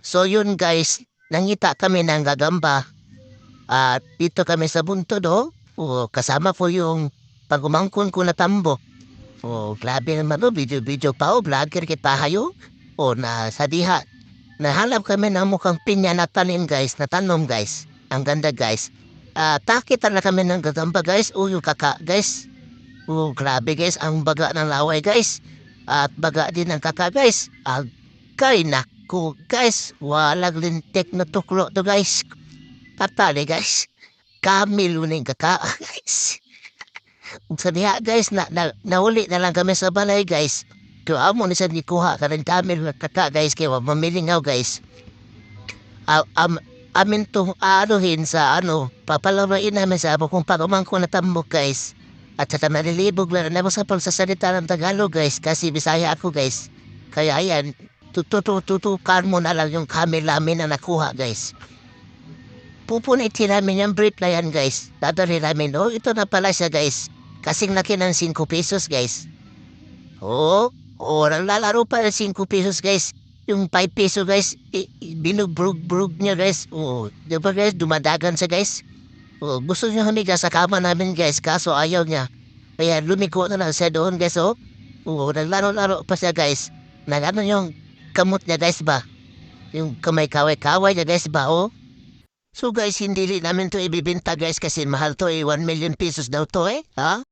So yun guys, nangita kami ng gagamba. At dito kami sa buntod oh. Oh, kasama po yung pagumangkon ko na tambo. Oh, grabe naman oh, video-video pa oh, vlogger kita hayo. Oh, na sa diha. Nahalap kami ng mukhang pinya na tanim guys, na tanom guys. Ang ganda guys. Ah, takit na kami ng gagamba guys. Yung kaka guys. Oh, grabe guys, ang baga ng laway guys. At baga din ng kaka guys. Agay nako guys. Walang lintik na tuklo to guys. Patali guys. Kami luning kaka guys. Sa diha guys, na, na, nauli na lang kami sa balay guys. Kaya amo ni sa kuha ka rin kami na kaka guys. Kaya mamilingaw guys. Ah, am, amin tong anuhin sa ano, papalaroin namin sa amo kung parumang ko natambok guys. At sa tamalilibog na na sa pagsasalita ng Tagalog guys, kasi Bisaya ako guys. Kaya yan, tututututukan mo na lang yung camera namin na nakuha guys. Pupunitin namin yung brief na yan guys. Dadali namin, oh ito na pala siya guys. Kasing laki ng 5 pesos guys. Oo, oh, lalaro pa ng 5 pesos guys. Yung 5 peso guys, binubrug-brug niya guys. Oo, di ba guys, dumadagan siya guys. Oo, gusto niya humiga sa kama namin guys, kaso ayaw niya. Kaya lumiko na lang siya doon guys, oh. Oo, naglaro-laro pa siya guys. Nagano yung kamot niya guys ba? Yung kamay kaway-kaway niya guys ba, oh. So guys, hindi namin to ibibinta guys kasi mahal to eh, 1 million pesos daw to eh. Ha?